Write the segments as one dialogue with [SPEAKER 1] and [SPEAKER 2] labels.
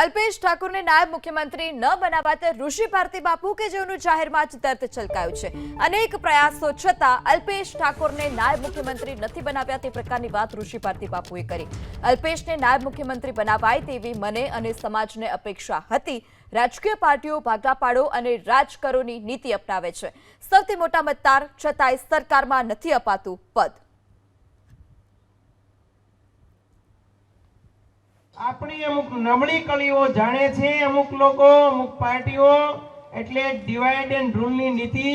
[SPEAKER 1] અલ્પેશ ઠાકોરને નાયબ મુખ્યમંત્રી ન બનાવાતા ઋષિ ભારતી બાપુ કે જેઓનું જાહેરમાં જ દર્દ છલકાયું છે. અનેક પ્રયાસો છતાં અલ્પેશ ઠાકોરને નાયબ મુખ્યમંત્રી નથી બનાવ્યા તે પ્રકારની વાત ઋષિ ભારતી બાપુએ કરી. અલ્પેશને નાયબ મુખ્યમંત્રી બનાવાય તેવી મને અને સમાજને અપેક્ષા હતી. રાજકીય પાર્ટીઓ ભાગા પાડો અને રાજકરોની નીતિ અપનાવે છે. સૌથી મોટા મતદાર છતાંય સરકારમાં નથી અપાતું પદ.
[SPEAKER 2] આપણી અમુક નબળી કળીઓ જાણે છે, અમુક લોકો, અમુક પાર્ટીઓ, એટલે ડિવાઇડ એન્ડ રૂલની નીતિ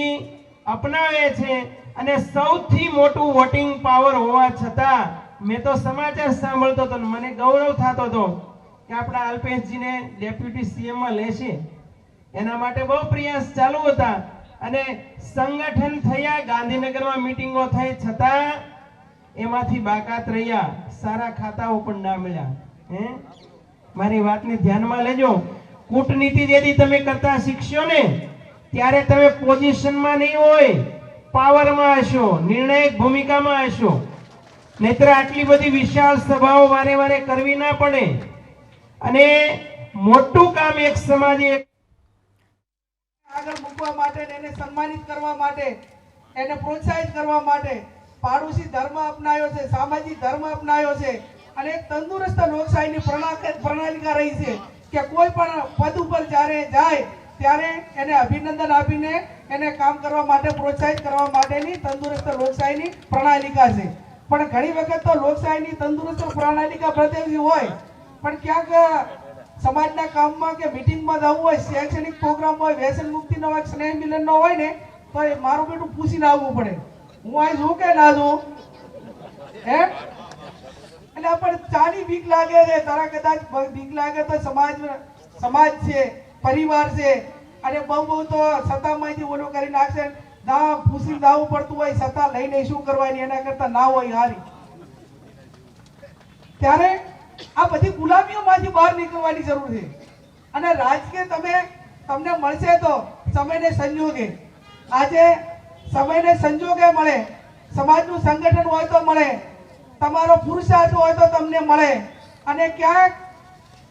[SPEAKER 2] અપનાવે છે અને સૌથી મોટું વોટિંગ પાવર હોવા છતાં મેં તો સમાચાર સાંભળતો હતો મને ગૌરવ થતો હતો કે આપણા અલ્પેશજીને ડેપ્યુટી સીએમમાં લેશે. એના માટે બહુ પ્રયાસ ચાલુ હતા અને સંગઠન થયા, ગાંધીનગરમાં મીટિંગો થઈ છતાં એમાંથી બાકાત રહ્યા, સારા ખાતાઓ પણ ના મળ્યા. હે? મારી વાતને ધ્યાનમાં લેજો. કૂટનીતિ જેથી તમે કરતા શીખશો ને, ત્યારે તમે પોઝિશનમાં નહીં હોય, પાવરમાં હશો, નિર્ણાયક ભૂમિકામાં હશો. નહીતર આટલી બધી વિશાળ સભાઓ વારે વારે કરવી ના પડે. અને મોટું કામ એક સમાજે
[SPEAKER 3] આગળ મૂકવા માટે એને સન્માનિત કરવા માટે, એને પ્રોત્સાહિત કરવા માટે પાડોશી ધર્મ અપનાવ્યો છે, સામાજિક ધર્મ અપનાવ્યો છે. અને તંદુરસ્ત લોકશાહીની પ્રણાલિકા રહી છે કે કોઈ પણ પદ ઉપર જ્યારે જાય, ત્યારે એને અભિનંદન આપીને એને કામ કરવા માટે પ્રોત્સાહિત કરવા માટેની તંદુરસ્ત લોકશાહીની પ્રણાલિકા છે. પણ ઘણી વખત તો લોકશાહીની તંદુરસ્ત પ્રણાલિકા પ્રત્યે હોય, પણ ક્યાંક સમાજના કામમાં કે મિટિંગમાં જવું હોય, શૈક્ષણિક પ્રોગ્રામ હોય, વ્યસન મુક્તિનો હોય, સ્નેહ મિલનનો હોય ને, તો એ મારું બેટું પૂછીને આવવું પડે. હું અહીં જોઉં કે ના જોઉં હે? એટલે પણ ચાની બીક લાગે છે. તારા કદાચ બીક લાગે તો સમાજ સમાજ છે, પરિવાર છે. અને બહુ બહુ તો સત્તામાંથી ઓલો કરી નાખશે. ના ભૂસી દાવું પડતું હોય, સત્તા લઈને શું કરવાની? એના કરતા ના હોય, હારી. ત્યારે આ બધી ગુલામીઓમાંથી બહાર નીકળવાની જરૂર છે. અને રાજકીય તમે, તમને મળશે તો સમયને સંજોગે. આજે સમયને સંજોગે મળે. સમાજનું સંગઠન હોય તો મળે. તમારો પુરુષાર્થ હોય તો તમને મળે. અને ક્યાંક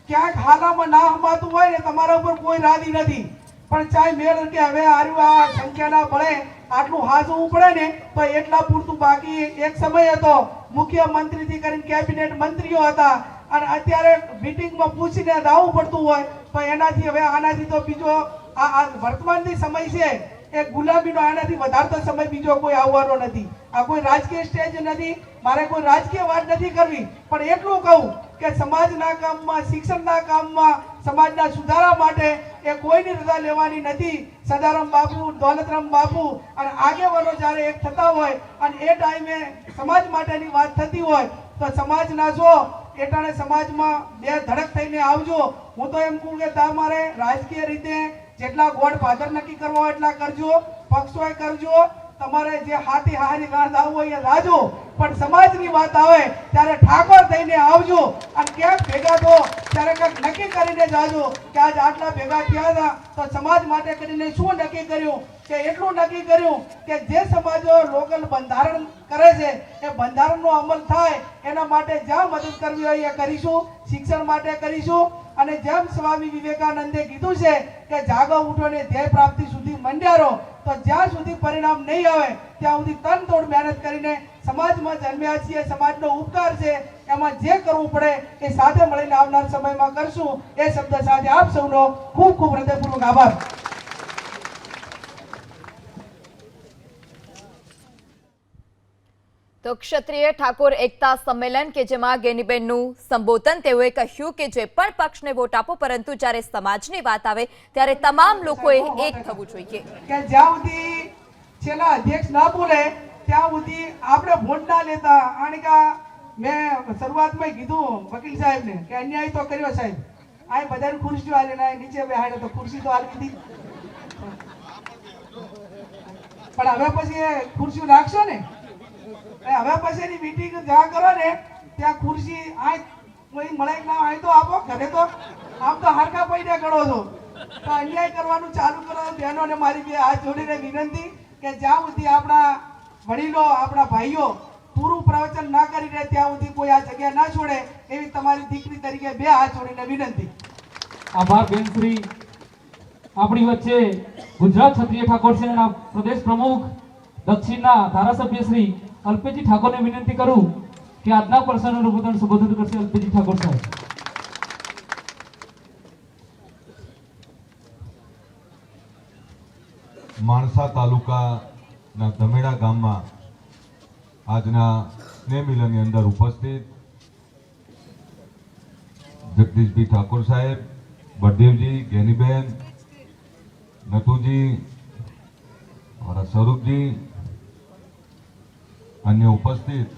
[SPEAKER 3] ક્યાંક હાલામાં ના હમાતું હોય ને તમારા ઉપર કોઈ રાજી નથી. પણ ચાહે મેળ કે હવે આર્યું આ સંખ્યાના મળે આટલું હાજવું પડે ને, તો એટલા પૂરતું બાકી એક સમય હતો. મુખ્યમંત્રીથી કરીને કેબિનેટ મંત્રીઓ હતા. અને અત્યારે મિટિંગમાં પૂછીને દાવું પડતું હોય. તો એનાથી હવે આનાથી તો બીજો આ વર્તમાનની સમય છે. એ ગુલાબીનો આનાથી વધારતો સમય બીજો કોઈ આવવાનો નથી. આ કોઈ રાજકીય સ્ટેજ નથી. મારે કોઈ રાજકીય વાત નથી કરવી, પણ એટલું કહું કે સમાજના કામમાં, શિક્ષણના કામમાં, સમાજના સુધારા માટે એ કોઈની રજા લેવાની નથી. સદારામ બાપુ, દોલતરામ બાપુ અને આગેવાનો જ્યારે એક થતા હોય અને એ ટાઈમે સમાજ માટેની વાત થતી હોય, તો સમાજના જો એટાણે સમાજમાં બે ધડક થઈને આવજો. હું તો એમ કહું કે તમારે રાજકીય રીતે જેટલા ગોળ ફાધર નક્કી કરવા એટલા કરજો, પક્ષોએ કરજો. તમારે જે હાથી હારી ગાંધ આવવું હોય એ લાજો પણ સમાજની વાત આવે ત્યારે ઠાકોર થઈને આવજો. અને ક્યાંક ભેગા થો? ત્યારે કંઈક નક્કી કરીને જાજો કે આજ આટલા ભેગા થયા હતા. તો સમાજ માટે કરીને શું નક્કી કર્યું? કે એટલું નક્કી કર્યું કે જે સમાજો લોકલ બંધારણ કરે છે, એ બંધારણનો અમલ થાય. એના માટે જ્યાં મદદ કરવી હોય એ કરીશું. શિક્ષણ માટે કરીશું. અને જેમ સ્વામી વિવેકાનંદે કીધું છે કે જાગો ઉઠો ને ધ્યેય પ્રાપ્તિ સુધી મંડ્યા રહો તો જ્યાં સુધી પરિણામ નહીં આવે, ત્યાં સુધી તન તોડ મહેનત કરીને સમાજમાં જન્મ્યા છીએ, સમાજનો ઉપકાર છે, એમાં જે કરવું પડે એ સાથે મળીને આવનાર સમયમાં કરશું. એ શબ્દ સાથે આપ સૌનો ખૂબ ખૂબ હૃદયપૂર્વક આભાર.
[SPEAKER 1] તો ક્ષત્રિય ઠાકોર એકતા સંમેલન કે જેમાં ગેનીબેનનું સંબોધન, તેઓએ કહ્યું કે જે પણ પક્ષને વોટ આપો, પરંતુ જ્યારે સમાજની વાત આવે, ત્યારે તમામ લોકોએ એક થવું જોઈએ.
[SPEAKER 3] કે જ્યાં સુધી છેલ્લા અધ્યક્ષ ના બોલે, ત્યાં સુધી આપણે વોટ ના લેતા. અને કે મેં શરૂઆતમાં કીધું વકીલ સાહેબને કે અન્યાય તો કર્યો સાહેબ. આ બધાને ખુરશીઓ આલી ના નીચે બેહાડે તો ખુરશી તો હાલી દીધી પણ હવે પછી ખુરશીઓ રાખશો ને? હવે પછીની મીટિંગ જ્યાં કરો ને, ત્યાં ખુરશી આ કોઈ મળે ના આ તો આપો, ઘરે તો આમ તો હરકા પૈને ગણો છો. તો અન્યાય કરવાનું ચાલુ કરો બહેનોને મારી બે હાથ જોડીને વિનંતી કે જ્યાં સુધી આપણા વડીલો, આપણા ભાઈઓ પૂરું પ્રવચન ના કરી રહે, ત્યાં સુધી કોઈ આ જગ્યા ના છોડે, એવી તમારી દીકરી તરીકે બે હાથ જોડીને વિનંતી.
[SPEAKER 4] આભાર બેનશ્રી આપણી વચ્ચે ગુજરાત ક્ષત્રિય ઠાકોર પ્રદેશ પ્રમુખ, દક્ષિણના ધારાસભ્ય શ્રી અલ્પેજી ઠાકોરને વિનંતી કરું કે આજના પ્રસંગનું ઉદ્બોધન સંબોધન કરશે અલ્પેજી ઠાકોર સાહેબ.
[SPEAKER 5] માણસા તાલુકાના ધમેડા ગામમાં આજના સ્નેહ મિલનની અંદર ઉપસ્થિત જગદીશભાઈ ઠાકોર સાહેબ, બળદેવજી, ગેનીબેન નથુજી અમારા સ્વરૂપજી અન્ય ઉપસ્થિત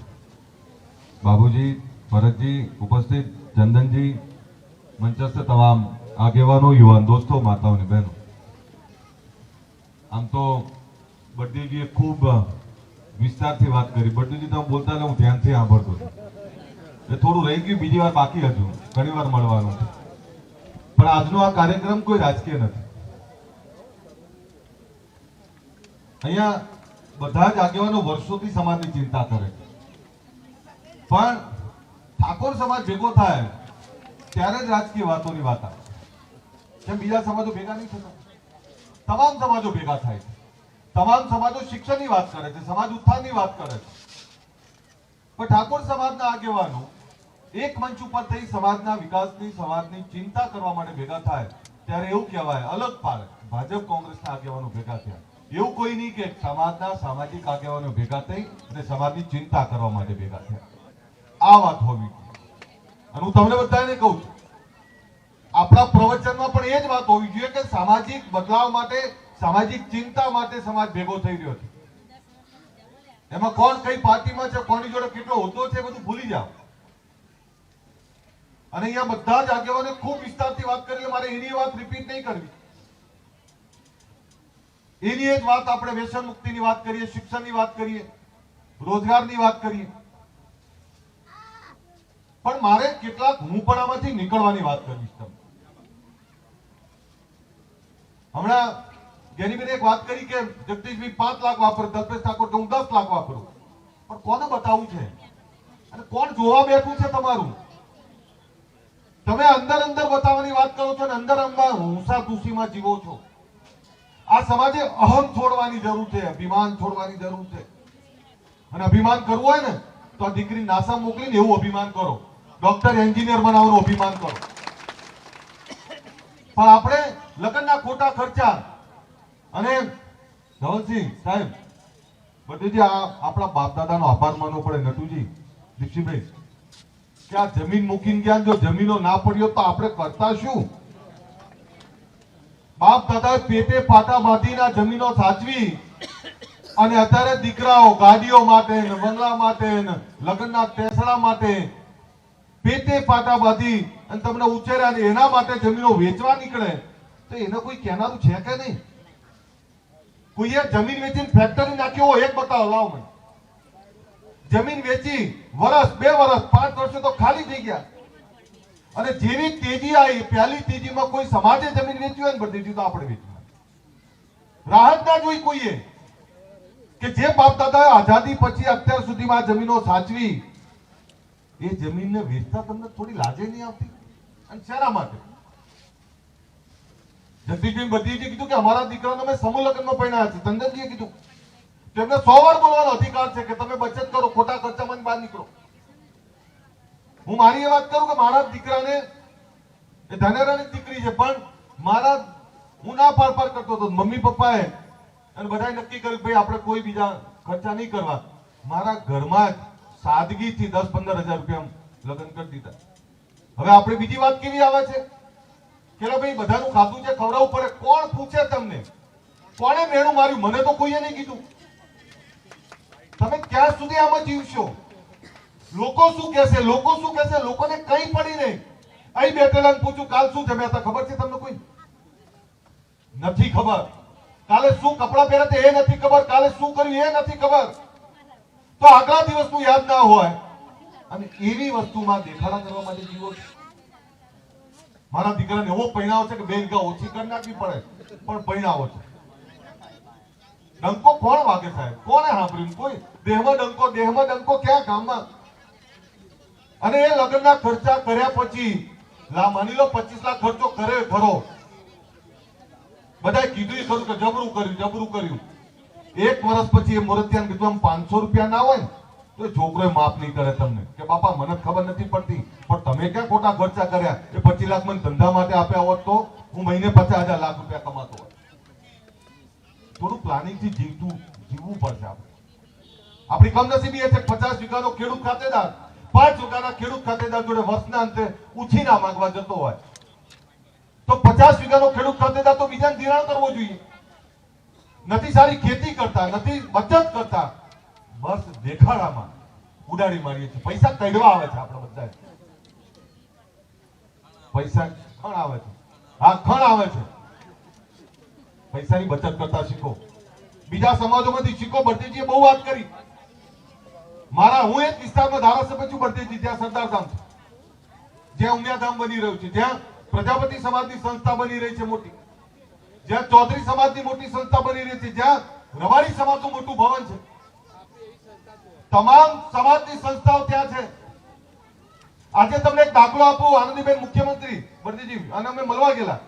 [SPEAKER 5] બાબુજી, ભરતજી ઉપસ્થિત, ચંદનજી, મંચસ્થ તમામ આગેવાનો, યુવાન દોસ્તો, માતાઓ અને બહેનો. આમ તો બળદેવજીએ ખૂબ વિસ્તારથી વાત કરી. બળદેવજી તમે બોલતા હું ધ્યાનથી સાંભળતો એ થોડું રહી ગયું, બીજી વાર બાકી હજુ. ઘણી વાર મળવાનું પણ આજનો આ કાર્યક્રમ કોઈ રાજકીય નથી. અહીંયા બધા જ આગેવાનો વર્ષોથી સમાજની ચિંતા કરે પણ ઠાકોર સમાજ ભેગો થાય ત્યારે જ રાજકીય વાતોની વાત આવે કેમ બીજા સમાજો ભેગા નહીં થતા. તમામ સમાજો ભેગા થાય છે. તમામ સમાજો શિક્ષણની વાત કરે છે, સમાજ ઉત્થાનની વાત કરે છે. પણ ઠાકોર સમાજના આગેવાનો એક મંચ ઉપર થઈ સમાજના વિકાસની, સમાજની ચિંતા કરવા માટે ભેગા થાય, ત્યારે એવું કહેવાય, અલગ પાડે. ભાજપ, કોંગ્રેસના આગેવાનો ભેગા થયા. એવું કોઈ નહીં કે સમાજના સામાજિક આગેવાનો ભેગા થઈ અને સમાજની ચિંતા કરવા માટે ભેગા થયા. આ વાત હોવી અને હું તમને બધાને કહું છું, આપણા પ્રવચનમાં પણ એ જ વાત હોવી જોઈએ કે સામાજિક બદલાવ માટે, સામાજિક ચિંતા માટે સમાજ ભેગો થઈ રહ્યો છે. એમાં કોણ કઈ પાર્ટીમાં છે, કોની જોડે કેટલો હોદ્દો છે બધું ભૂલી જાઓ. અને અહીંયા બધા જ આગેવાને ખૂબ વિસ્તારથી વાત કરી મારે એની વાત રિપીટ નહીં કરવી. એની એક વાત આપણે વ્યસન મુક્તિની વાત કરીએ, શિક્ષણની વાત કરીએ, રોજગારની વાત કરીએ. પણ મારે કેટલાક હુંપણામાંથી નીકળવાની વાત કરીશ તમે હમણાં જેની એક વાત કરી કે જગદીશભાઈ પાંચ લાખ વાપરે, દલપેશ ઠાકોર તો હું દસ લાખ વાપરું. પણ કોને બતાવવું છે? અને કોણ જોવા બેઠું છે તમારું? તમે અંદર અંદર બતાવવાની વાત કરો છો અને અંદર અંદર હુંસા તુસીમાં જીવો છો. આ સમાજે અહમ છોડવાની જરૂર છે, અભિમાન છોડવાની જરૂર છે. અને અભિમાન કરવું હોય ને, તો આ દીકરી નાસા મોકલીને એવું અભિમાન કરો. ડોક્ટર, એન્જિનિયર બનાવવાનું અભિમાન કરો. પણ આપણે લગ્નના ખોટા ખર્ચા અને ધવલસિંહ સાહેબ બધેજી આ આપણા બાપ દાદાનો આભાર માનવો પડે, નટુજી દીપસિંહભાઈ કે આ જમીન મૂકીને ગયા જો જમીનો ના પડ્યો તો આપણે કરતા શું? બાપ દાદા પેટે પાટા બાંધીના જમીનો સાચવી. અને અત્યારે દીકરાઓ ગાડીઓ માટે બંગલા માટે લગ્નના તેસડા માટે પેટે પાટા બાંધી અને તમને ઉછેર્યા એના માટે જમીનો વેચવા નીકળે. તો એને કોઈ કહેનારું છે કે નહીં? કોઈએ જમીન વેચીને ફેક્ટરી નાખ્યો હોય એક બતાવો, લાવ મને. જમીન વેચી વર્ષ બે વર્ષ પાંચ વર્ષે તો ખાલી થઈ ગયા. અને જેવી તેજી આવી, પહેલી તેજીમાં કોઈ સમાજે જમીન વેચી હોય ને બધી તો આપણે વેચી રાહત ના જોઈ કોઈએ કે જે બાપ દાદાએ આઝાદી પછી અત્યાર સુધીમાં જમીનો સાચવી, એ જમીનને વેચતા તમને થોડી લાજે નહીં આવતી? અને શેના માટે? જગદીશભાઈ બધીજી કીધું કે અમારા દીકરાને અમે સમૂહલગ્નમાં લગ્નમાં પરણ્યા છે. ચંદનજીએ કીધું. તેમને સો વાર બોલવાનો અધિકાર છે કે તમે બચત કરો, ખોટા ખર્ચામાં બહાર નીકળો. હું મારી એ વાત કરું કે મારા દીકરાને, એ ધાનેરાની દીકરી છે, પણ મારા હું ના પાર પાર કરતો હતો. મમ્મી પપ્પાએ અને બધાએ નક્કી કર્યું ભાઈ, આપણે કોઈ બીજા ખર્ચા નહીં કરવા. મારા ઘરમાં જ સાદગીથી દસ પંદર હજાર રૂપિયા લગ્ન કરી દીધા. હવે આપણે બીજી વાત કેવી આવે છે? કે ભાઈ, બધાનું ખાધું છે, ખવડાવવું પડે. કોણ પૂછે તમને? કોણે મેળું માર્યું? મને તો કોઈએ નહીં કીધું. તમે ક્યાં સુધી આમાં જીવશો? લોકો શું કહેશે? લોકો શું કહેશે? લોકોને કઈ પડી નહીં. અહીં બેઠેલા પૂછું, કાલ શું જમ્યા હતા? ખબર છે તમને કોઈ? નથી ખબર. કાલે શું કપડા પહેર્યા તે એ નથી ખબર. કાલે શું કર્યું એ નથી ખબર. તો આગલા દિવસનું યાદ ના હોય. અને એવી વસ્તુમાં દેખાડા કરવા માટે જીવો મારા દીકરાને એવો પૈણાવો છે કે બે ઓછી કરી નાખવી પડે, પણ પૈણાવો છે. ડંકો કોણ વાગે સાહેબ? કોને સાંભળ્યું? કોઈ? દેહમાં ડંકો દેહમાં ડંકો ક્યાં? ગામમાં? અને એ લગ્નના ખર્ચા કર્યા પછી માની લો પચીસ લાખ ખર્ચો કરે ખરો. બધા કીધું ખરું કે જબરું કર્યું જબરું કર્યું. એક વર્ષ પછી એ મુરતિયાને કીધું પાંચસો રૂપિયા ના હોય તો છોકરો માફ નહીં કરે તમને. કે બાપા, મને ખબર નથી પડતી, પણ તમે ક્યાં ખોટા ખર્ચા કર્યા? એ પચીસ લાખ મને ધંધા માટે આપ્યા હોત તો હું મહિને પચાસ હજાર લાખ રૂપિયા કમાતો હોત. થોડું પ્લાનિંગથી જીવતું, જીવવું પડશે આપણે. આપણી કમનસીબી એ છે પચાસ વીઘાનો ખેડૂત ખાતેદાર. પાંચ વીઘાના ખેડૂત ખાતેદાર જોડે વર્ષના અંતે ઉછીના માંગવા જતો હોય. તો પચાસ વીઘાનો ખેડૂત ખાતેદાર તો બીજાને ધિરાણ કરવો જોઈએ. નથી સારી ખેતી કરતા, નથી બચત કરતા. બસ દેખાડામાં ઉડાડી મારીએ છીએ. પૈસા કઢવા આવે છે આપણે બધા પૈસા ખણ આવે છે. હા, ખણ આવે છે. પૈસાની બચત કરતા શીખો. બીજા સમાજોમાંથી શીખો, ભટ્ટીજીએ બહુ વાત કરી. મારા હું એક વિસ્તારમાં ધારાસભ્ય છું ભટ્ટીજી જ્યાં સરદારધામ છે. જ્યાં ઉમિયાધામ બની રહ્યું છે, જ્યાં પ્રજાપતિ સમાજની સંસ્થા બની રહી છે મોટી. જ્યાં ચૌધરી સમાજની મોટી સંસ્થા બની રહી છે, જ્યાં રવાડી સમાજનું મોટું ભવન છે. તમામ સમાજની સંસ્થાઓ ત્યાં છે. આજે તમને એક દાખલો આપું, આનંદીબેન મુખ્યમંત્રી ભરતીજી અને અમે મળવા ગયેલા.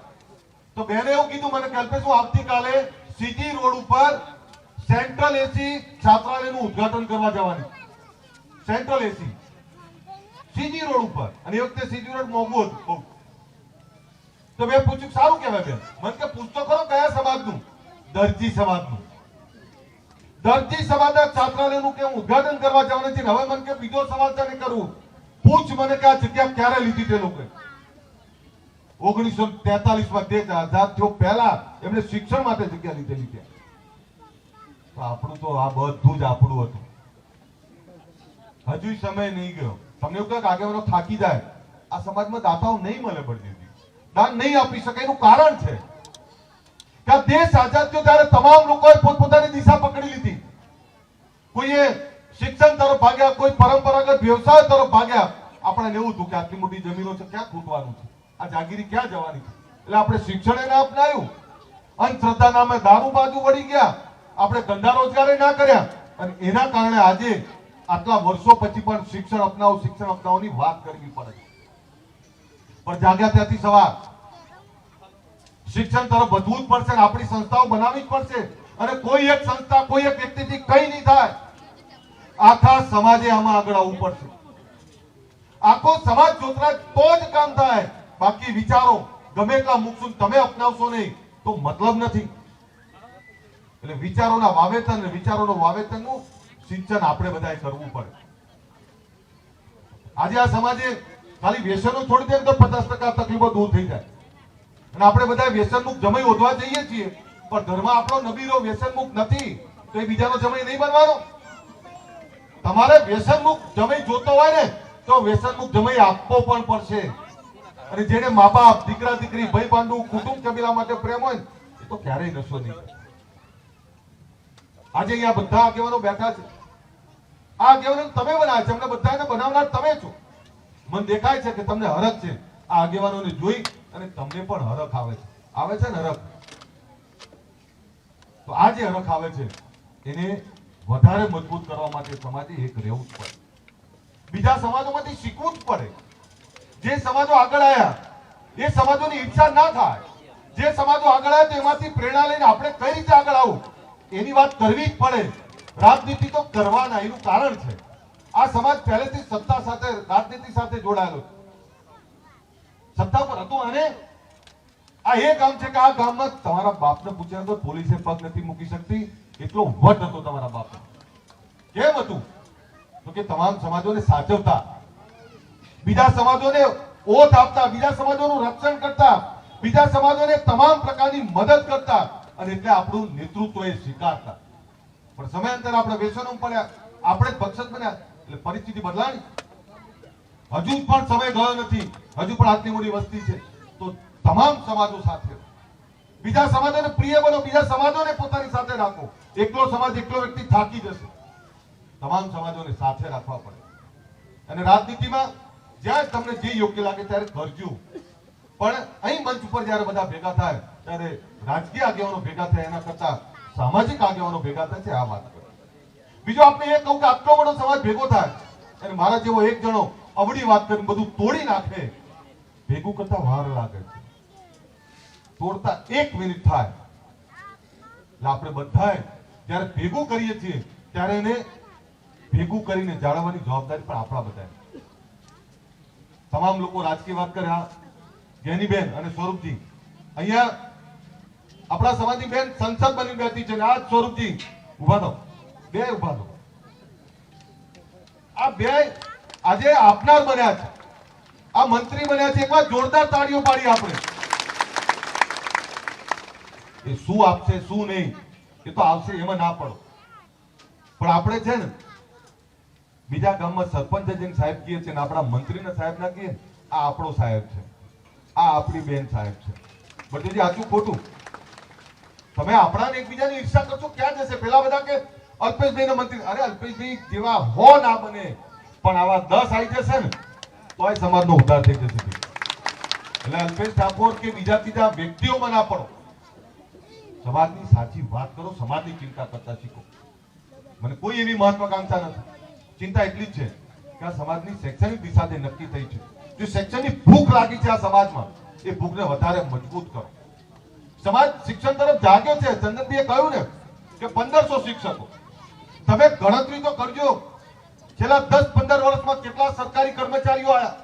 [SPEAKER 5] તો બેને એવું કીધું, મને કે અલ્પેશ હું આવતીકાલે સીજી રોડ ઉપર સેન્ટ્રલ એસી છાત્રાલયનું ઉદ્ઘાટન કરવા જવાની. Central AC. સીજી રોડ ઉપર. અને એ વખતે સીજી રોડ મોંઘું હતું, બહુ. તો મેં પૂછ્યું, સારું કહેવાય બેન. મને કે, પૂછતો ખરો કયા સમાજનું? દરજી સમાજનું. દરજી સમાજના છાત્રાલયનું કે હું ઉદ્ઘાટન કરવા જવાનું છે હવે મને કે બીજો સવાલ તને કરું. પૂછ મને કે આ જગ્યા ક્યારે લીધી તે લોકોએ. ઓગણીસો તેતાલીસમાં દેશ આઝાદ થયો પહેલા એમણે શિક્ષણ માટે જગ્યા લીધેલી છે તો આપણું તો આ બધું જ આપણું હતું. હજુ સમય નહીં ગયો. તમને એવું કહે આગેવાનો થાકી જાય. આ સમાજમાં દાતાઓ નહીં મળે પડતી દાન નહીં આપી શકે એનું કારણ છે કે આ દેશ આઝાદ થયો ત્યારે તમામ લોકોએ પોતપોતાની દિશા પકડી લીધી. કોઈએ શિક્ષણ તરફ ભાગ્યા, કોઈ પરંપરાગત વ્યવસાય તરફ ભાગ્યા. આપણે એવું હતું કે આટલી મોટી જમીનો છે, ક્યાં ખૂટવાનું છે? આ જાગીરી ક્યાં જવાની છે? એટલે આપણે શિક્ષણ એને અપનાવ્યું અંધશ્રદ્ધા નામે દારૂ બાજુ વળી ગયા. આપણે ધંધા રોજગારે ના કર્યા. અને એના કારણે આજે આટલા વર્ષો પછી પણ શિક્ષણ અપનાવો, શિક્ષણ અપનાવવાની વાત કરવી પડે પણ જાગ્યા ત્યાંથી સવાર. શિક્ષણ તરફ વધવું જ પડશે આપણી સંસ્થાઓ બનાવવી જ પડશે. અને કોઈ એક સંસ્થા, કોઈ એક વ્યક્તિથી કઈ નહીં થાય. આખા સમાજે આમાં આગળ આવવું પડશે. આખો સમાજ જોતરા તો જ કામ થાય. બાકી વિચારો, ગમે એટલા મૂકશું તમે અપનાવશો નહીં, તો મતલબ નથી. એટલે વિચારોના વાવેતર વિચારોનું વાવેતરનું સિંચન આપણે બધાએ કરવું પડે. આજે આ સમાજે ખાલી વ્યસનો છોડી દે તો પચાસ ટકા તકલીફો દૂર થઈ જાય. અને આપણે બધા વ્યસનમુક્ત જમાઈ ઓઢવા જઈએ છીએ, પણ ઘરમાં આપણો નબીરો વ્યસનમુક્ત નથી, તો એ બીજાનો જમાઈ નહીં બનવાનો. તમારે વ્યસનમુક્ત જમાઈ જોતો હોય ને, તો વ્યસનમુક્ત જમાઈ આપવો પણ પડશે. અને જેને મા બાપ દીકરા, દીકરી, ભાઈ બાંધુ કુટુંબ કબીલા માટે પ્રેમ હોય તો ક્યારેય નશો નહીં આજે અહીંયા બધા આગેવાનો બેઠા છે. આ આગેવાનો તમે બનાવ્યા છે, અમને બધાને બનાવનાર તમે છો. મને દેખાય છે કે તમને હરખ છે. આ આગેવાનોને જોઈ અને તમને પણ હરખ આવે છે. આવે છે ને હરખ? તો આ જે હરખ આવે છે, એને વધારે મજબૂત કરવા માટે સમાજે એક રહેવું જ પડે. બીજા સમાજોમાંથી શીખવું જ પડે. જે સમાજો આગળ આવ્યા એ સમાજોની ઈચ્છા ના થાય. જે સમાજો આગળ આવ્યા તો એમાંથી પ્રેરણા લઈને આપણે કઈ રીતે આગળ આવું? એની વાત કરવી જ પડે. રાજનીતિ તો કરવાના એનું કારણ છે. આ સમાજ પહેલેથી સત્તા સાથે, રાજનીતિ સાથે જોડાયેલો છે. સત્તા પર હતું અને આ એ ગામ છે કે આ ગામમાં તમારા બાપને પૂછ્યા તો પોલીસે પગ નથી મૂકી શકતી. એટલો વટ હતો તમારા બાપનો. કેમ હતું? તો કે તમામ સમાજોને સાચવતા. બીજા સમાજોને ઓથ આપતા, બીજા સમાજોનું રક્ષણ કરતા, બીજા સમાજોને તમામ પ્રકારની મદદ કરતા અને એટલે આપણું નેતૃત્વ એ સ્વીકારતા. પણ સમયાંતરે આપણે વ્યસનો પડ્યા. આપણે જ બન્યા. એટલે પરિસ્થિતિ બદલાય હજુ પણ સમય ગયો નથી. હજુ પણ આટલી મોટી વસ્તી છે. તો તમામ સમાજો સાથે બીજા સમાજોને પ્રિય બનો. બીજા સમાજોને પોતાની સાથે રાખો. એકલો સમાજ એકલો વ્યક્તિ થાકી જશે. તમામ સમાજોને સાથે રાખવા પડે. અને રાજનીતિમાં જ્યાં તમને જે યોગ્ય લાગે ત્યારે કરજો. પણ અહીં મંચ ઉપર જ્યારે બધા ભેગા થાય, ત્યારે રાજકીય આગેવાનો ભેગા થાય એના કરતા સામાજિક આગેવાનો ભેગા થાય છે, આ વાત કરો. બીજું આપણે એ કહું કે આટલો બધો સમાજ ભેગો થાય અને મારા જેવો એક જણો અવળી વાત કરીને બધું તોડી નાખે, ભેગું કરતા વાર લાગે છે. તોડતા એક મિનિટ થાય. એટલે આપણે બધાએ જ્યારે ભેગું કરીએ છીએ, ત્યારે એને ભેગું કરીને જાળવવાની જવાબદારી પણ આપણા બધા તમામ લોકો રાજકીય વાત કરે જેની જ્ઞાનીબેન અને સ્વરૂપજી, અહીંયા આપણા સમાજની બેન સંસદ બની બેઠી છે આ સ્વરૂપજી ઊભા થો બે ઊભા થો આ બે આજે આપનાર બન્યા છે. આ મંત્રી બન્યા છે. એકવાર જોરદાર તાળીઓ પાડી આપણે. એ શું આપશે, શું નહીં, એ તો આવશે, એમાં ના પડો. પણ આપણે છે ને, બીજા ગામમાં સરપંચ જઈને સાહેબ કહીએ છીએ આપણા મંત્રીને સાહેબ ના કહીએ આ આપણો સાહેબ છે. આ આપણી બેન સાહેબ છે. બટેજી આચું ખોટું. તમે આપણાને એકબીજાની ઈર્ષા કરશો, ક્યાં જશે? પેલા બધા કે અલ્પેશભાઈ મંત્રી. અરે અલ્પેશભાઈ, જેવા હો ના બને. પણ આવા દસ આવી જશે ને તો આ સમાજનો ઉદ્ધાર થઈ જશે. એટલે અલ્પેશ ઠાકોર કે બીજા ત્રીજા વ્યક્તિઓમાં ના પડો. સમાજની સાચી વાત કરો, સમાજની ચિંતા કરતા શીખો. મને કોઈ એવી મહત્વાકાંક્ષા નથી. ચિંતા એટલી જ છે કે આ સમાજની શૈક્ષણિક દિશા નક્કી થઈ છે, જે શૈક્ષણિક ભૂખ લાગી છે આ સમાજમાં, એ ભૂખને વધારે મજબૂત કરો. સમાજ શિક્ષણ તરફ જાગ્યો છે ચંદનભાઈએ કહ્યું ને કે પંદરસો શિક્ષકો. તમે ગણતરી તો કરજો. છેલ્લા દસ પંદર વર્ષમાં કેટલા સરકારી કર્મચારીઓ આવ્યા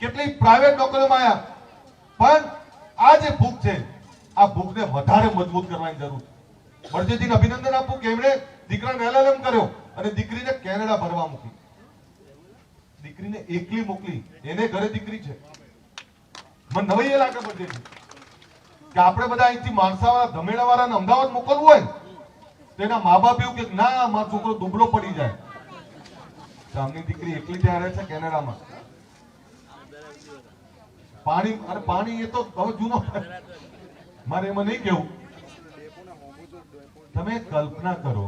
[SPEAKER 5] કેટલી પ્રાઇવેટ નોકરીઓમાં આવ્યા પણ આ જે ભૂખ છે, આ ભૂખને વધારે મજબૂત કરવાની જરૂર છે. બળદેવજીને અભિનંદન આપું કે એમણે દીકરાને એલએલએમ કર્યો અને દીકરીને કેનેડા ભરવા મૂકી દીકરીને એકલી મોકલી. એને ઘરે દીકરી છે. મને નવાઈ લાગે બળદેવજી કે આપણે બધા અહીંથી માણસાવાળા, ધમેડાવાળાને અમદાવાદ મોકલવું હોય તો મા બાપ એવું કે ના, મારો છોકરો દુબળો પડી જાય. ગામની દીકરી એકલી ત્યાં રહે છે કેનેડામાં. પાણી, અરે પાણી એ તો હવે જૂનો મારે એમાં નહીં કેવું તમે કલ્પના કરો,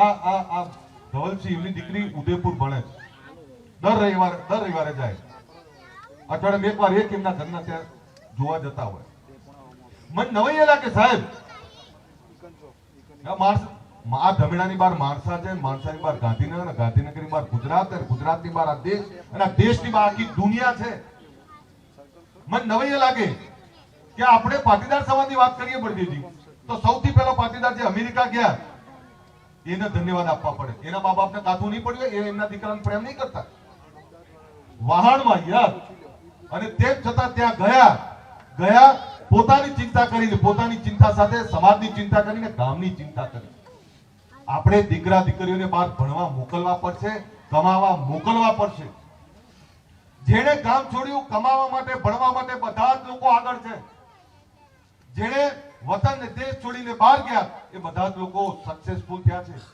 [SPEAKER 5] આ આ આ ધવલસિંહ એમની દીકરી ઉદયપુર ભણે છે. દર રવિવારે દર રવિવારે જાય. અઠવાડિયામાં એક વાર એક એમના ઘરના ત્યાં જોવા જતા હોય. મને નવાઈ લાગે સાહેબ? આ ધમેડાની બહાર માણસા છે, માણસાની બાર ગાંધીનગર ગાંધીનગરની બાર ગુજરાત અને ગુજરાતની બાર આ દેશ અને આ દેશની બાર આખી દુનિયા છે. મને નવાઈ લાગે કે આપણે પાટીદાર સમાજની વાત કરીએ બળદેવજી. તો સૌથી પહેલો પાટીદાર જે અમેરિકા ગયા, એને ધન્યવાદ આપવા પડે. એના મા બાપને કાઠું નહીં પડ્યું, એ એમના દીકરાને પ્રેમ નહીં કરતા. વહાણમાં યાર અને તેમ છતાં ત્યાં ગયા ગયા પોતાની ચિંતા કરીને, પોતાની ચિંતા સાથે, સમાજની ચિંતા કરીને, ગામની ચિંતા કરી આપણે દીકરા દીકરીઓને બહાર ભણવા મોકલવા પડશે, કમાવા મોકલવા પડશે. જેણે ગામ છોડ્યું, કમાવા માટે, ભણવા માટે બધા જ લોકો આગળ છે. જેણે વતન દેશ છોડીને બહાર ગયા, એ બધા જ લોકો સક્સેસફુલ થયા છે.